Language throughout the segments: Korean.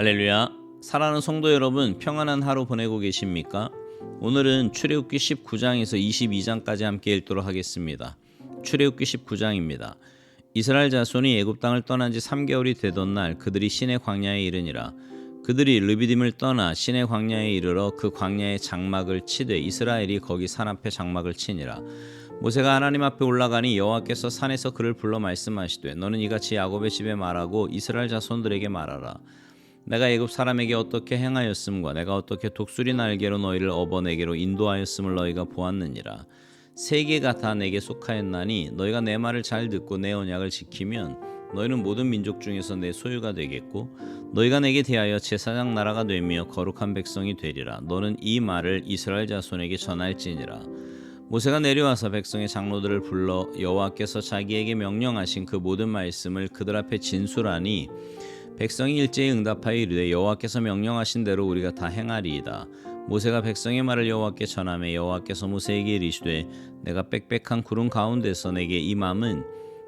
할렐루야. 사랑하는 성도 여러분, 평안한 하루 보내고 계십니까? 오늘은 출애굽기 19장에서 22장까지 함께 읽도록 하겠습니다. 출애굽기 19장입니다. 이스라엘 자손이 애굽 땅을 떠난 지 3개월이 되던 날 그들이 신의 광야에 이르니라. 그들이 르비딤을 떠나 신의 광야에 이르러 그 광야의 장막을 치되 이스라엘이 거기 산 앞에 장막을 치니라. 모세가 하나님 앞에 올라가니 여호와께서 산에서 그를 불러 말씀하시되 너는 이같이 야곱의 집에 말하고 이스라엘 자손들에게 말하라. 내가 애굽 사람에게 어떻게 행하였음과 내가 어떻게 독수리 날개로 너희를 업어 내게로 인도하였음을 너희가 보았느니라. 세계가 다 내게 속하였나니 너희가 내 말을 잘 듣고 내 언약을 지키면 너희는 모든 민족 중에서 내 소유가 되겠고 너희가 내게 대하여 제사장 나라가 되며 거룩한 백성이 되리라. 너는 이 말을 이스라엘 자손에게 전할지니라. 모세가 내려와서 백성의 장로들을 불러 여호와께서 자기에게 명령하신 그 모든 말씀을 그들 앞에 진술하니 백성이 일제히 응답하여 이르되 여호와께서 명령하신 대로 우리가 다 행하리이다. 모세가 백성의 말을 여호와께 전하며 여호와께서 모세에게 이르시되 내가 빽빽한 구름 가운데서 내게 임함은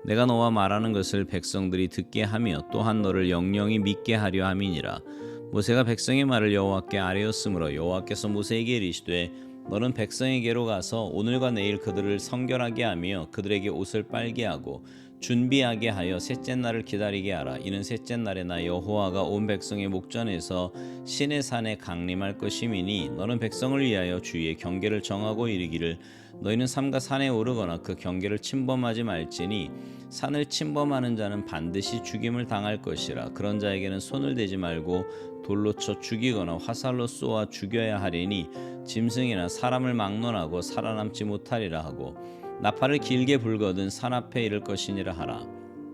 내가 너와 말하는 것을 백성들이 듣게 하며 또한 너를 영영히 믿게 하려 함이니라. 모세가 백성의 말을 여호와께 아뢰었으므로 여호와께서 모세에게 이르시되 너는 백성에게로 가서 오늘과 내일 그들을 성결하게 하며 그들에게 옷을 빨게 하고 준비하게 하여 셋째 날을 기다리게 하라. 이는 셋째 날에 나 여호와가 온 백성의 목전에서 신의 산에 강림할 것임이니 너는 백성을 위하여 주위의 경계를 정하고 이르기를 너희는 삼가 산에 오르거나 그 경계를 침범하지 말지니 산을 침범하는 자는 반드시 죽임을 당할 것이라. 그런 자에게는 손을 대지 말고 돌로 쳐 죽이거나 화살로 쏘아 죽여야 하리니 짐승이나 사람을 막론하고 살아남지 못하리라 하고 나팔을 길게 불거든 산 앞에 이를 것이니라 하라.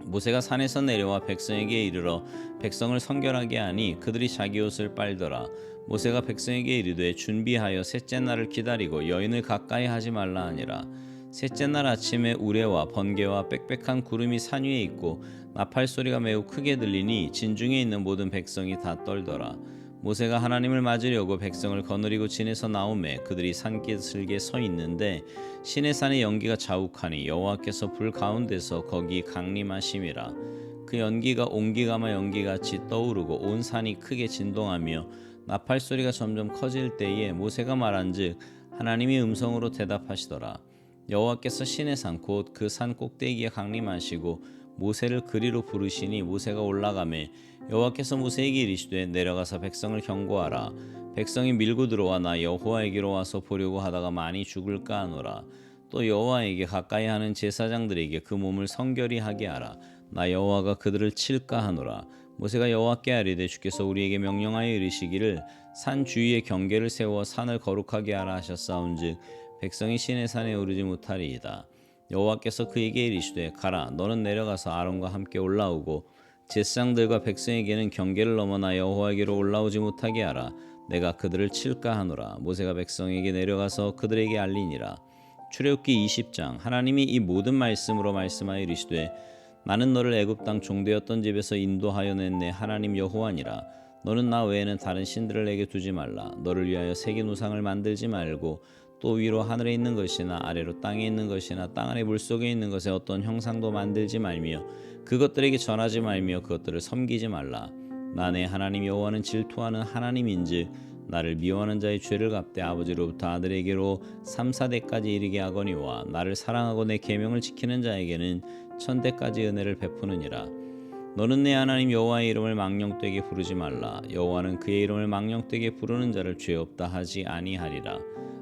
모세가 산에서 내려와 백성에게 이르러 백성을 성결하게 하니 그들이 자기 옷을 빨더라. 모세가 백성에게 이르되 준비하여 셋째 날을 기다리고 여인을 가까이 하지 말라 하니라. 셋째 날 아침에 우레와 번개와 빽빽한 구름이 산 위에 있고 나팔 소리가 매우 크게 들리니 진중에 있는 모든 백성이 다 떨더라. 모세가 하나님을 맞으려고 백성을 거느리고 진에서 나오매 그들이 산기슭에 서 있는데 신의 산의 연기가 자욱하니 여호와께서 불 가운데서 거기 강림하심이라. 그 연기가 옹기가마 연기같이 떠오르고 온 산이 크게 진동하며 나팔 소리가 점점 커질 때에 모세가 말한즉 하나님이 음성으로 대답하시더라. 여호와께서 신의 산 곧 그 산 꼭대기에 강림하시고 모세를 그리로 부르시니 모세가 올라가매 여호와께서 모세에게 이르시되 내려가서 백성을 경고하라. 백성이 밀고 들어와 나 여호와에게로 와서 보려고 하다가 많이 죽을까 하노라. 또 여호와에게 가까이 하는 제사장들에게 그 몸을 성결히 하게 하라. 나 여호와가 그들을 칠까 하노라. 모세가 여호와께 아뢰되 주께서 우리에게 명령하여 이르시기를 산 주위에 경계를 세워 산을 거룩하게 하라 하셨사온즉 백성이 신의 산에 오르지 못하리이다 여호와께서 그에게 이르시되 가라 너는 내려가서 아론과 함께 올라오고 제사장들과 백성에게는 경계를 넘어나 여호와에게로 올라오지 못하게 하라. 내가 그들을 칠까 하노라. 모세가 백성에게 내려가서 그들에게 알리니라. 출애굽기 20장 하나님이 이 모든 말씀으로 말씀하여 이르시되 나는 너를 애굽 땅 종되었던 집에서 인도하여 낸 내 하나님 여호와니라. 너는 나 외에는 다른 신들을 내게 두지 말라. 너를 위하여 새긴 우상을 만들지 말고 또 위로 하늘에 있는 것이나 아래로 땅에 있는 것이나 땅 아래 물속에 있는 것에 어떤 형상도 만들지 말며 그것들에게 전하지 말며 그것들을 섬기지 말라. 나내 하나님 여호와는 질투하는 하나님인즉 나를 미워하는 자의 죄를 갚되 아버지로부터 아들에게로 3, 4대까지 이르게 하거니와 나를 사랑하고 내 계명을 지키는 자에게는 천대까지 은혜를 베푸느니라. 너는 내 하나님 여호와의 이름을 망령되게 부르지 말라. 여호와는 그의 이름을 망령되게 부르는 자를 죄 없다 하지 아니하리라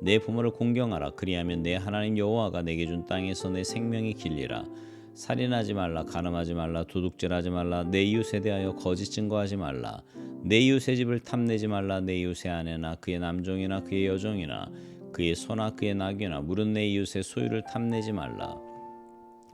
내 부모를 공경하라. 그리하면 내 하나님 여호와가 내게 준 땅에서 내 생명이 길리라. 살인하지 말라 가늠하지 말라 도둑질하지 말라 내 이웃에 대하여 거짓 증거하지 말라. 내 이웃의 집을 탐내지 말라. 내 이웃의 아내나 그의 남종이나 그의 여종이나 그의 소나 그의 낙이나 물은 내 이웃의 소유를 탐내지 말라.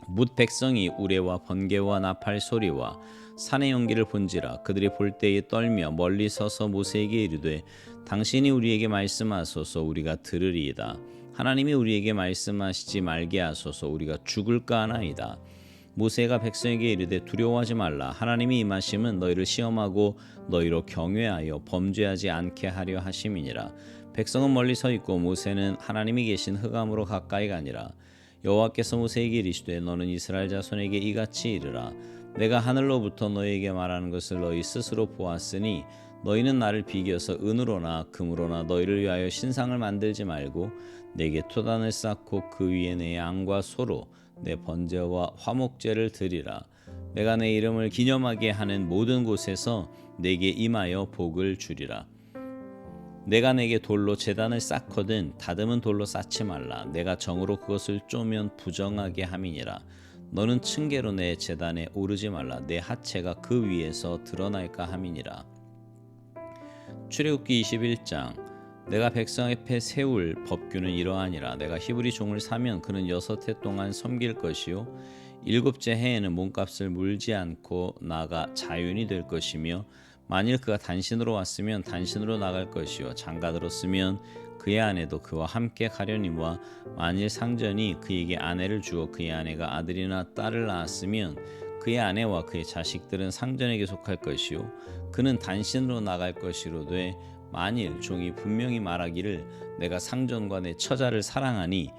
묻 백성이 우레와 번개와 나팔 소리와 산의 연기를 본지라 그들이 볼 때에 떨며 멀리 서서 모세에게 이르되 당신이 우리에게 말씀하소서 우리가 들으리이다. 하나님이 우리에게 말씀하시지 말게 하소서 우리가 죽을까 하나이다. 모세가 백성에게 이르되 두려워하지 말라. 하나님이 임하심은 너희를 시험하고 너희로 경외하여 범죄하지 않게 하려 하심이니라. 백성은 멀리 서 있고 모세는 하나님이 계신 흑암으로 가까이 가니라. 여호와께서 모세에게 이르시되 너는 이스라엘 자손에게 이같이 이르라 내가 하늘로부터 너희에게 말하는 것을 너희 스스로 보았으니 너희는 나를 비겨서 은으로나 금으로나 너희를 위하여 신상을 만들지 말고 내게 토단을 쌓고 그 위에 내 양과 소로 내 번제와 화목제를 드리라. 내가 내 이름을 기념하게 하는 모든 곳에서 내게 임하여 복을 주리라. 내가 내게 돌로 재단을 쌓거든 다듬은 돌로 쌓지 말라. 내가 정으로 그것을 쪼면 부정하게 함이니라 너는 층계로 내 재단에 오르지 말라. 내 하체가 그 위에서 드러날까 함이니라. 출애굽기 21장. 내가 백성 앞에 세울 법규는 이러하니라. 내가 히브리 종을 사면 그는 여섯 해 동안 섬길 것이요 일곱째 해에는 몸값을 물지 않고 나가 자윤이 될 것이며 만일 그가 단신으로 왔으면 단신으로 나갈 것이요 장가 들었으면 그의 아내도 그와 함께 가려니와 만일 상전이 그에게 아내를 주어 그의 아내가 아들이나 딸을 낳았으면 그의 아내와 그의 자식들은 상전에게 속할 것이요. 그는 단신으로 나갈 것이로되 만일 종이 분명히 말하기를 내가 상전과 내 처자를 사랑하니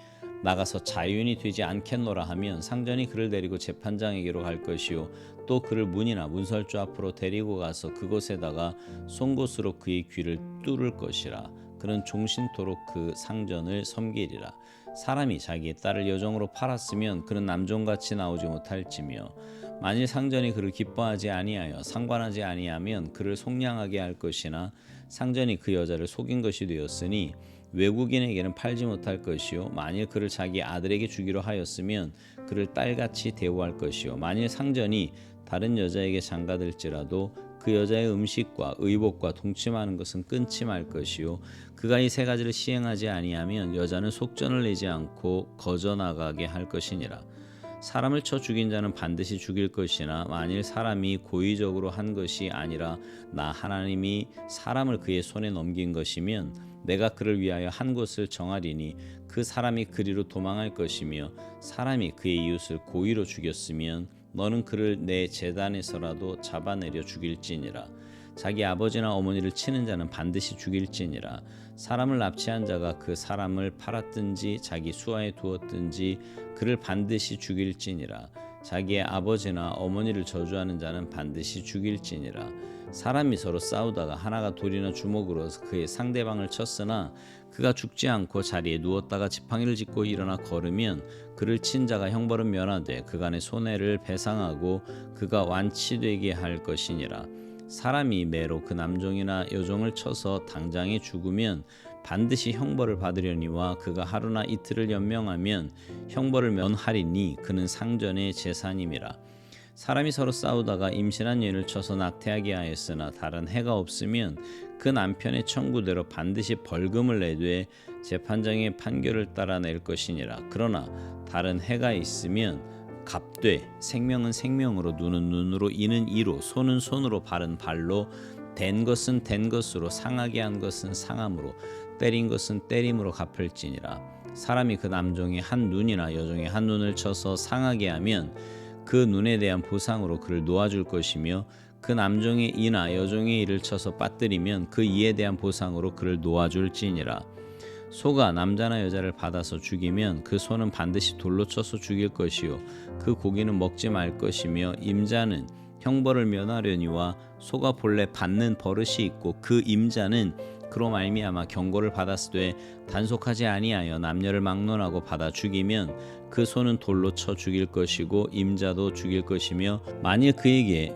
나가서 자유인이 되지 않겠노라 하면 상전이 그를 데리고 재판장에게로 갈 것이요. 또 그를 문이나 문설주 앞으로 데리고 가서 그곳에다가 송곳으로 그의 귀를 뚫을 것이라 그는 종신토록 그 상전을 섬기리라. 사람이 자기의 딸을 여종으로 팔았으면 그는 남종같이 나오지 못할지며 만일 상전이 그를 기뻐하지 아니하여 상관하지 아니하면 그를 속량하게 할 것이나 상전이 그 여자를 속인 것이 되었으니 외국인에게는 팔지 못할 것이요. 만일 그를 자기 아들에게 주기로 하였으면 그를 딸같이 대우할 것이요. 만일 상전이 다른 여자에게 장가들지라도 그 여자의 음식과 의복과 동침하는 것은 끊지 말 것이요. 그가 이 세 가지를 시행하지 아니하면 여자는 속전을 내지 않고 거저 나가게 할 것이니라. 사람을 쳐 죽인 자는 반드시 죽일 것이나 만일 사람이 고의적으로 한 것이 아니라 나 하나님이 사람을 그의 손에 넘긴 것이면 내가 그를 위하여 한 곳을 정하리니 그 사람이 그리로 도망할 것이며 사람이 그의 이웃을 고의로 죽였으면 너는 그를 내 재단에서라도 잡아내려 죽일지니라. 자기 아버지나 어머니를 치는 자는 반드시 죽일지니라. 사람을 납치한 자가 그 사람을 팔았든지 자기 수하에 두었든지 그를 반드시 죽일지니라. 자기의 아버지나 어머니를 저주하는 자는 반드시 죽일지니라. 사람이 서로 싸우다가 하나가 돌이나 주먹으로 그의 상대방을 쳤으나 그가 죽지 않고 자리에 누웠다가 지팡이를 짚고 일어나 걸으면 그를 친 자가 형벌은 면하되 그간의 손해를 배상하고 그가 완치되게 할 것이니라. 사람이 매로 그 남종이나 여종을 쳐서 당장에 죽으면 반드시 형벌을 받으려니와 그가 하루나 이틀을 연명하면 형벌을 면하리니 그는 상전의 재산임이라. 사람이 서로 싸우다가 임신한 여인을 쳐서 낙태하게 하였으나 다른 해가 없으면 그 남편의 청구대로 반드시 벌금을 내되 재판장의 판결을 따라 낼 것이니라. 그러나 다른 해가 있으면 갑되 생명은 생명으로 눈은 눈으로 이는 이로 손은 손으로 발은 발로 된 것은 된 것으로 상하게 한 것은 상함으로 때린 것은 때림으로 갚을지니라. 사람이 그 남종의 한 눈이나 여종의 한 눈을 쳐서 상하게 하면 그 눈에 대한 보상으로 그를 놓아줄 것이며 그 남종의 이나 여종의 이를 쳐서 빠뜨리면 그 이에 대한 보상으로 그를 놓아줄지니라. 소가 남자나 여자를 받아서 죽이면 그 소는 반드시 돌로 쳐서 죽일 것이요. 그 고기는 먹지 말 것이며 임자는 형벌을 면하려니와 소가 본래 받는 버릇이 있고 그 임자는 그로 말미암아 경고를 받았으되 단속하지 아니하여 남녀를 막론하고 받아 죽이면 그 소는 돌로 쳐 죽일 것이고 임자도 죽일 것이며 만일 그에게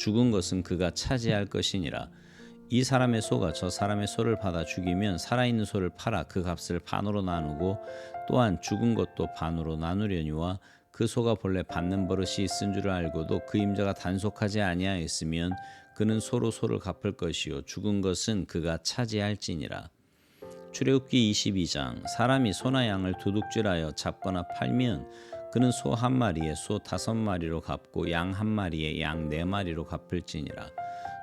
죽은 것은 그가 차지할 것이니라. 이 사람의 소가 저 사람의 소를 받아 죽이면 살아있는 소를 팔아 그 값을 반으로 나누고 또한 죽은 것도 반으로 나누려니와 그 소가 본래 받는 버릇이 있은 줄을 알고도 그 임자가 단속하지 아니하였으면 그는 소로 소를 갚을 것이요 죽은 것은 그가 차지할지니라. 출애굽기 22장 사람이 소나 양을 도둑질하여 잡거나 팔면 그는 소 한 마리에 소 다섯 마리로 갚고 양 한 마리에 양 네 마리로 갚을지니라.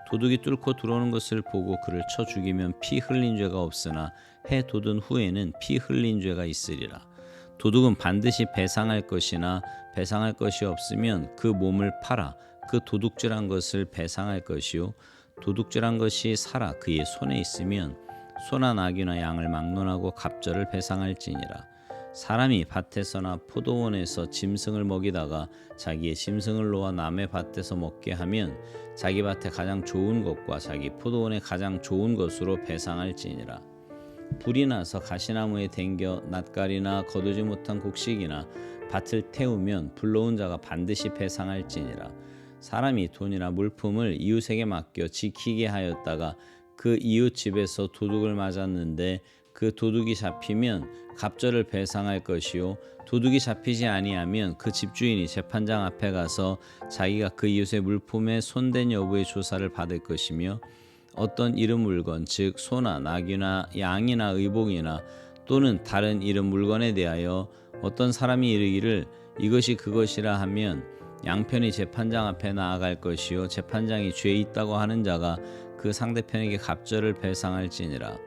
도둑이 뚫고 들어오는 것을 보고 그를 쳐 죽이면 피 흘린 죄가 없으나 해 돋은 후에는 피 흘린 죄가 있으리라. 도둑은 반드시 배상할 것이나 배상할 것이 없으면 그 몸을 팔아 그 도둑질한 것을 배상할 것이요. 도둑질한 것이 살아 그의 손에 있으면 소나 나귀나 양을 막론하고 갑절을 배상할지니라 사람이 밭에서나 포도원에서 짐승을 먹이다가 자기의 짐승을 놓아 남의 밭에서 먹게 하면 자기 밭에 가장 좋은 것과 자기 포도원에 가장 좋은 것으로 배상할지니라. 불이 나서 가시나무에 댕겨 낯가리나 거두지 못한 곡식이나 밭을 태우면 불러온 자가 반드시 배상할지니라. 사람이 돈이나 물품을 이웃에게 맡겨 지키게 하였다가 그 이웃 집에서 도둑을 맞았는데 그 도둑이 잡히면 갑절을 배상할 것이요 도둑이 잡히지 아니하면 그 집주인이 재판장 앞에 가서 자기가 그 이웃의 물품에 손댄 여부의 조사를 받을 것이며 어떤 이름 물건 즉 소나 나귀나 양이나 의복이나 또는 다른 이름 물건에 대하여 어떤 사람이 이르기를 이것이 그것이라 하면 양편이 재판장 앞에 나아갈 것이요 재판장이 죄 있다고 하는 자가 그 상대편에게 갑절을 배상할지니라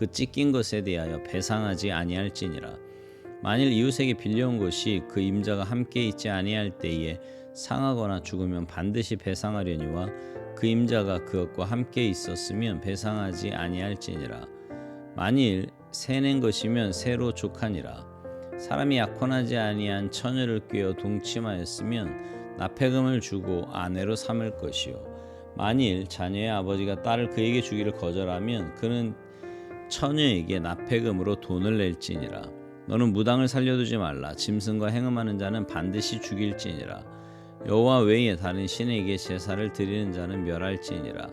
그 찢긴 것에 대하여 배상하지 아니할지니라. 만일 이웃에게 빌려온 것이 그 임자가 함께 있지 아니할 때에 상하거나 죽으면 반드시 배상하려니와 그 임자가 그것과 함께 있었으면 배상하지 아니할지니라. 만일 새낸 것이면 새로 족하니라. 사람이 약혼하지 아니한 처녀를 꿰어 동침하였으면 납폐금을 주고 아내로 삼을 것이요. 만일 자녀의 아버지가 딸을 그에게 주기를 거절하면 그는 처녀에게 납폐금으로 돈을 낼지니라. 너는 무당을 살려두지 말라. 짐승과 행음하는 자는 반드시 죽일지니라. 여호와 외에 다른 신에게 제사를 드리는 자는 멸할지니라.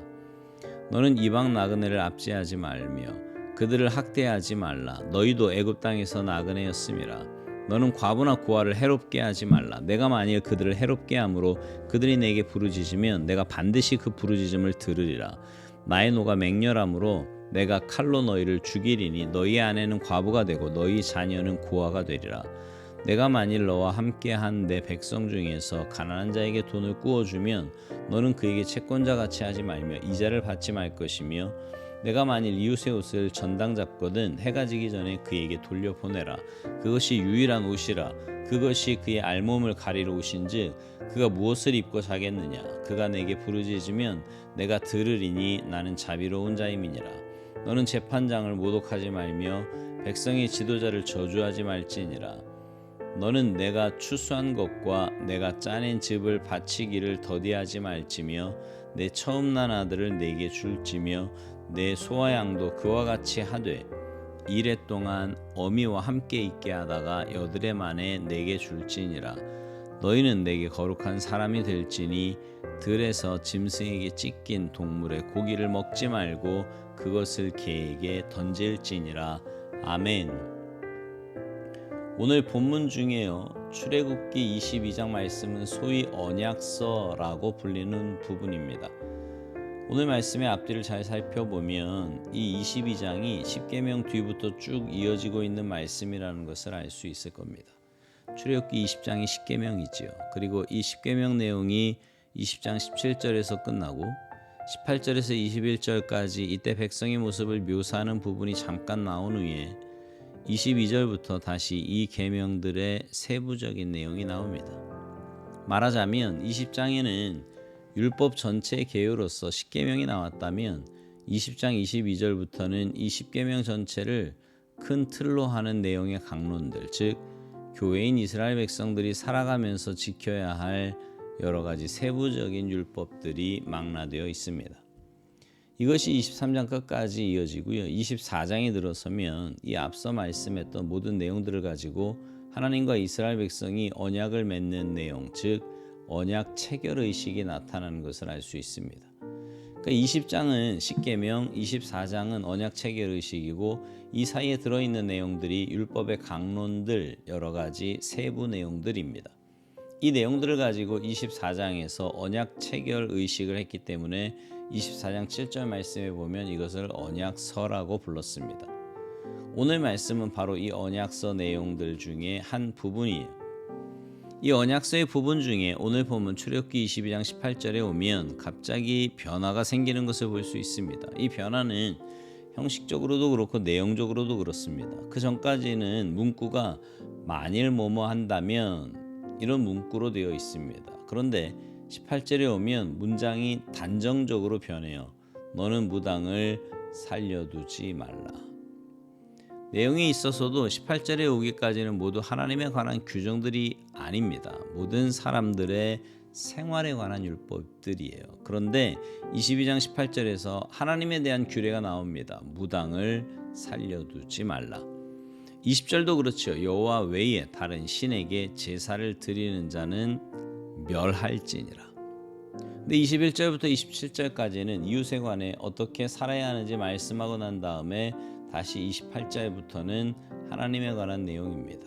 너는 이방 나그네를 압제하지 말며 그들을 학대하지 말라. 너희도 애굽 땅에서 나그네였음이라. 너는 과부나 고아를 해롭게 하지 말라. 내가 만일 그들을 해롭게 함으로 그들이 내게 부르짖으면 내가 반드시 그 부르짖음을 들으리라. 나의 노가 맹렬함으로 내가 칼로 너희를 죽이리니 너희 아내는 과부가 되고 너희 자녀는 고아가 되리라. 내가 만일 너와 함께한 내 백성 중에서 가난한 자에게 돈을 꾸어 주면 너는 그에게 채권자 같이 하지 말며 이자를 받지 말 것이며 내가 만일 이웃의 옷을 전당 잡거든 해가 지기 전에 그에게 돌려 보내라. 그것이 유일한 옷이라. 그것이 그의 알몸을 가리러 옷인즉 그가 무엇을 입고 자겠느냐? 그가 내게 부르짖으면 내가 들으리니 나는 자비로운 자임이니라 너는 재판장을 모독하지 말며 백성의 지도자를 저주하지 말지니라. 너는 내가 추수한 것과 내가 짜낸 즙을 바치기를 더디하지 말지며 내 처음 난 아들을 내게 줄지며 내 소와 양도 그와 같이 하되 이래 동안 어미와 함께 있게 하다가 여드레 만에 내게 줄지니라 너희는 내게 거룩한 사람이 될지니 들에서 짐승에게 찢긴 동물의 고기를 먹지 말고 그것을 개에게 던질지니라 아멘. 오늘 본문 중에요. 출애굽기 22장 말씀은 소위 언약서라고 불리는 부분입니다. 오늘 말씀의 앞뒤를 잘 살펴보면 이 22장이 10계명 뒤부터 쭉 이어지고 있는 말씀이라는 것을 알 수 있을 겁니다. 출애굽기 20장이 10계명이지요. 그리고 이 10계명 내용이 20장 17절에서 끝나고 18절에서 21절까지 이때 백성의 모습을 묘사하는 부분이 잠깐 나온 후에 22절부터 다시 이 계명들의 세부적인 내용이 나옵니다. 말하자면 20장에는 율법 전체의 개요로서 10계명이 나왔다면 20장 22절부터는 이 10계명 전체를 큰 틀로 하는 내용의 강론들, 즉 교회인 이스라엘 백성들이 살아가면서 지켜야 할 여러 가지 세부적인 율법들이 망라되어 있습니다. 이것이 23장 끝까지 이어지고요. 24장에 들어서면 이 앞서 말씀했던 모든 내용들을 가지고 하나님과 이스라엘 백성이 언약을 맺는 내용, 즉 언약 체결 의식이 나타나는 것을 알 수 있습니다. 그러니까 20장은 십계명, 24장은 언약 체결 의식이고 이 사이에 들어 있는 내용들이 율법의 강론들 여러 가지 세부 내용들입니다. 이 내용들을 가지고 24장에서 언약 체결 의식을 했기 때문에 24장 7절 말씀에 보면 이것을 언약서라고 불렀습니다. 오늘 말씀은 바로 이 언약서 내용들 중에 한 부분이에요. 이 언약서의 부분 중에 오늘 보면 출애굽기 22장 18절에 오면 갑자기 변화가 생기는 것을 볼 수 있습니다. 이 변화는 형식적으로도 그렇고 내용적으로도 그렇습니다. 그 전까지는 문구가 만일 뭐뭐 한다면 이런 문구로 되어 있습니다. 그런데 18절에 오면 문장이 단정적으로 변해요. 너는 무당을 살려두지 말라. 내용에 있어서도 18절에 오기까지는 모두 하나님에 관한 규정들이 아닙니다. 모든 사람들의 생활에 관한 율법들이에요. 그런데 22장 18절에서 하나님에 대한 규례가 나옵니다. 무당을 살려두지 말라. 20절도 그렇죠. 여호와 외에 다른 신에게 제사를 드리는 자는 멸할지니라. 근데 21절부터 27절까지는 이웃에 관해 어떻게 살아야 하는지 말씀하고 난 다음에 다시 28절부터는 하나님에 관한 내용입니다.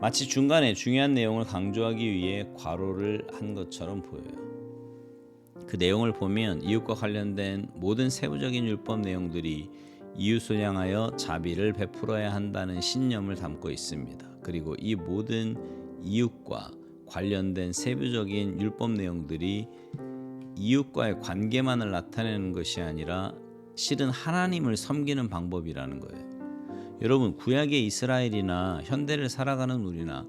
마치 중간에 중요한 내용을 강조하기 위해 괄호를 한 것처럼 보여요. 그 내용을 보면 이웃과 관련된 모든 세부적인 율법 내용들이 이웃을 향하여 자비를 베풀어야 한다는 신념을 담고 있습니다. 그리고 이 모든 이웃과 관련된 세부적인 율법 내용들이 이웃과의 관계만을 나타내는 것이 아니라 실은 하나님을 섬기는 방법이라는 거예요. 여러분 구약의 이스라엘이나 현대를 살아가는 우리나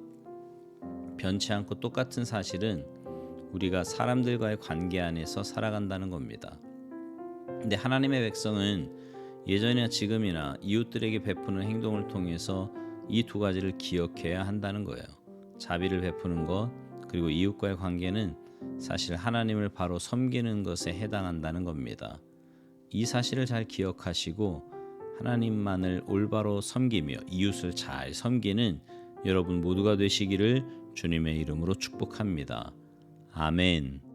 변치 않고 똑같은 사실은 우리가 사람들과의 관계 안에서 살아간다는 겁니다. 근데 하나님의 백성은 예전이나 지금이나 이웃들에게 베푸는 행동을 통해서 이 두 가지를 기억해야 한다는 거예요. 자비를 베푸는 것 그리고 이웃과의 관계는 사실 하나님을 바로 섬기는 것에 해당한다는 겁니다. 이 사실을 잘 기억하시고 하나님만을 올바로 섬기며 이웃을 잘 섬기는 여러분 모두가 되시기를 주님의 이름으로 축복합니다. 아멘.